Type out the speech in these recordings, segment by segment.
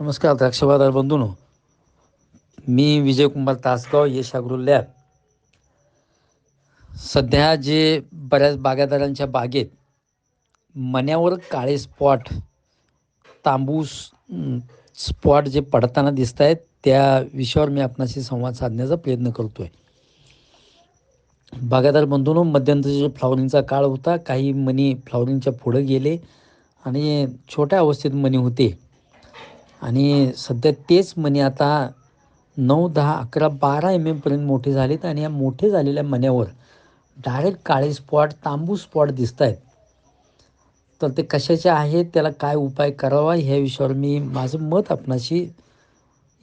नमस्कार द्राक्षबाजार बंधूनो. मी विजयकुमार तासगाव यशागृह लॅब. सध्या जे बऱ्याच बागायतदारांच्या बागेत मन्यावर काळे स्पॉट तांबूस स्पॉट जे पडताना दिसत आहेत त्या विषयावर मी आपणाशी संवाद साधण्याचा प्रयत्न करतो आहे बागायतदार बंधूंनो मध्यंतरी जो फ्लॉवरिंगचा काळ होता काही मनी फ्लॉवरिंगच्या पुढं गेले आणि छोट्या अवस्थेत मनी होते. आणि सध्या तेच मणी आता नऊ दहा अकरा बारा एम एमपर्यंत मोठे झालेत आणि या मोठे झालेल्या मण्यावर डायरेक्ट काळे स्पॉट तांबू स्पॉट दिसत आहेत तर ते कशाचे आहेत त्याला काय उपाय करावा ह्या विषयावर मी माझं मत आपणाशी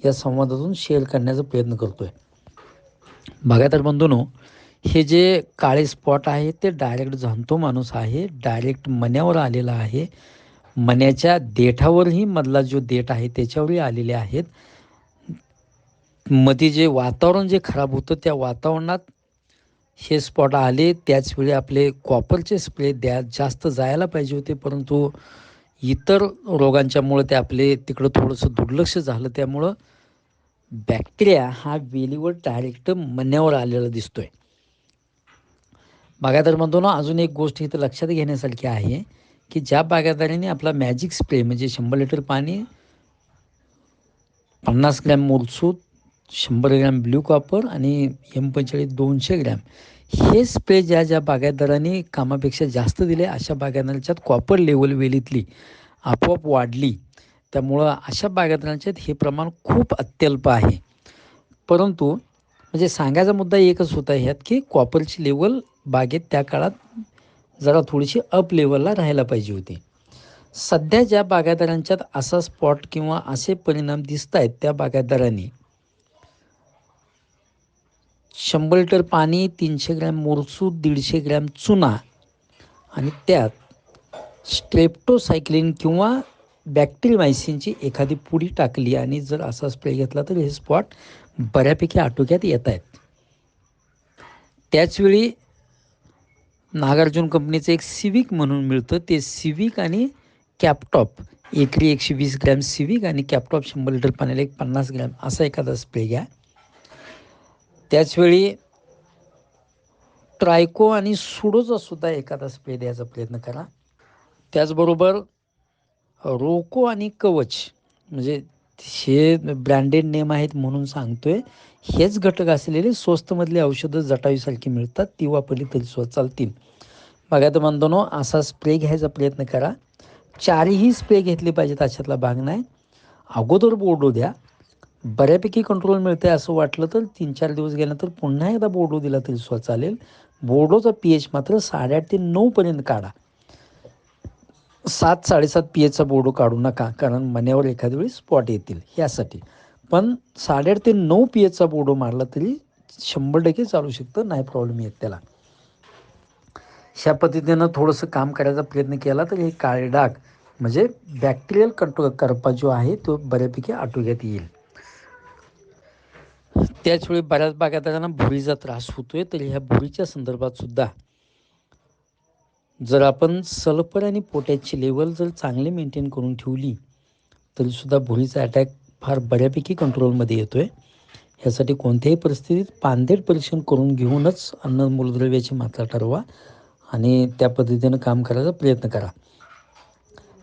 या संवादातून शेअर करण्याचा प्रयत्न करतो आहे बघा तर बंधूनो हे जे काळे स्पॉट आहे ते डायरेक्ट जाणतो माणूस आहे डायरेक्ट मण्यावर आलेला आहे. मण्याच्या देठावरही मधला जो देठ आहे त्याच्यावरही आलेले आहेत. मध्ये जे वातावरण जे खराब होतं त्या वातावरणात हे स्पॉट आले. त्याचवेळी आपले कॉपरचे स्प्रे द्या जास्त जायला पाहिजे होते परंतु इतर रोगांच्यामुळं ते आपले तिकडं थोडंसं दुर्लक्ष झालं. त्यामुळं बॅक्टेरिया हा वेलीवर डायरेक्ट मण्यावर आलेला दिसतोय. बागायदार म्हणतो ना अजून एक गोष्ट इथं लक्षात घेण्यासारखी आहे. की ज्या बागायतदाराने आपला मॅजिक स्प्रे म्हणजे शंभर लिटर पाणी पन्नास ग्रॅम मोलसूत शंभर ग्रॅम ब्ल्यू कॉपर आणि एम पंचेचाळीस दोनशे ग्रॅम हे स्प्रे ज्या ज्या बागायतदारांनी कामापेक्षा जास्त दिले अशा बागायतदारांच्यात कॉपर लेवल वेलीतली आपोआप वाढली. त्यामुळं अशा बागायतदारांच्यात हे प्रमाण खूप अत्यल्प आहे. परंतु म्हणजे सांगायचा मुद्दा एकच होता ह्यात की कॉपरची लेवल बागेत त्या काळात जरा थोडीशी अप लेवलला राहायला पाहिजे होती. सध्या ज्या बागायतदारांच्यात असा स्पॉट किंवा असे परिणाम दिसत आहेत त्या बागायतदारांनी शंभर लिटर पाणी तीनशे ग्रॅम मोरसूत दीडशे ग्रॅम चुना आणि त्यात स्ट्रेप्टोसायक्लिन किंवा बॅक्टेरिमायसिनची एखादी पुडी टाकली आणि जर असा स्प्रे घेतला तर हे स्पॉट बऱ्यापैकी आटोक्यात येत आहेत त्याचवेळी नागार्जुन कंपनीचं एक सिविक म्हणून मिळतं. ते सिविक आणि कॅपटॉप एकरी एकशे वीस ग्रॅम सिविक आणि कॅपटॉप शंभर लिटर पाण्याला एक पन्नास ग्रॅम असा एखादा स्प्रे घ्या. त्याचवेळी ट्रायको आणि सुडोचा सुद्धा एखादा स्प्रे द्यायचा प्रयत्न करा. त्याचबरोबर रोको आणि कवच म्हणजे हे ब्रँडेड नेम आहेत म्हणून सांगतोय. हेच घटक असलेले स्वस्तमधली औषधं जटावीसारखी मिळतात ती वापरली तरी स्वत चालतील. बघा तर म्हणतो असा स्प्रे घ्यायचा प्रयत्न करा. चारही स्प्रे घेतले पाहिजेत अशातला भाग नाही. अगोदर बोर्डो द्या बऱ्यापैकी कंट्रोल मिळते असं वाटलं तर तीन चार दिवस गेल्यानंतर पुन्हा एकदा बोर्डो दिला तरी स्वत चालेल. बोर्डोचा पी एच मात्र साडेआठ ते नऊपर्यंत काढा. सात साडेसात पी एचचा बोर्ड काढू नका कारण मण्यावर एखाद्या वेळी स्पॉट येतील यासाठी. पण साडेआठ ते नऊ पी एचचा बोर्ड मारला तरी शंभर टक्के चालू शकतं नाही प्रॉब्लेम येत त्याला. अशा पद्धतीनं थोडंसं काम करायचा प्रयत्न केला तर हे काळे डाग म्हणजे बॅक्टेरियल कंट्रोल करपा जो आहे तो बऱ्यापैकी आटोक्यात येईल. त्याचवेळी बऱ्याच बागायतदारांना भुरीचा त्रास होतोय तर ह्या भुरीच्या संदर्भात सुद्धा जर आपण सल्फर आणि पोटॅशची लेवल जर चांगली मेंटेन करून ठेवली तरीसुद्धा भुरीचा अटॅक फार बऱ्यापैकी कंट्रोलमध्ये येतो आहे ह्यासाठी कोणत्याही परिस्थितीत पानदेट परीक्षण करून घेऊनच अन्न मूलद्रव्याची मात्रा ठरवा आणि त्या पद्धतीनं काम करायचा प्रयत्न करा.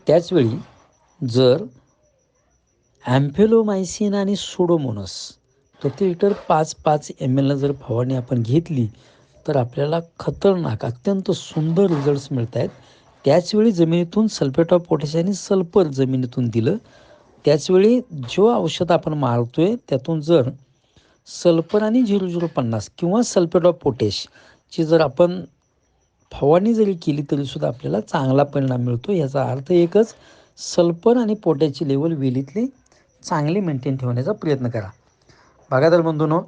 त्याचवेळी जर ॲम्फेलोमायसिन आणि सोडोमोनस प्रति लिटर पाच पाच एम एलनं जर फवारणी आपण घेतली तर आपल्याला खतरनाक अत्यंत सुंदर रिझल्ट्स मिळत आहेत त्याचवेळी जमिनीतून सल्फेट ऑफ पोटॅश आणि सल्फर जमिनीतून दिलं. त्याचवेळी जो औषध आपण मारतोय त्यातून जर सल्फर आणि झिरो झिरो पन्नास किंवा सल्फेट ऑफ पोटॅशची जर आपण फवारणी जरी केली तरीसुद्धा आपल्याला चांगला परिणाम मिळतो. याचा अर्थ एकच सल्फर आणि पोटॅशची लेवल वेलीतली चांगली मेंटेन ठेवण्याचा प्रयत्न करा. बागायदार बंधूनो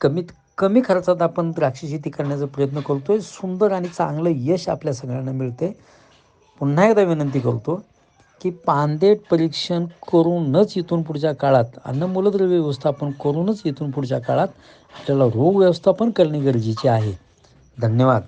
कमीत कमी खर्चात आपण द्राक्ष शेती करण्याचा प्रयत्न करतोय. सुंदर आणि चांगलं यश आपल्या सगळ्यांना मिळते पुन्हा एकदा विनंती करतो की पांदेट परीक्षण करूनच इथून पुढच्या काळात अन्न मूलद्रव्य व्यवस्थापन करूनच इथून पुढच्या काळात आपल्याला रोग व्यवस्थापन करणे गरजेचे आहे. धन्यवाद.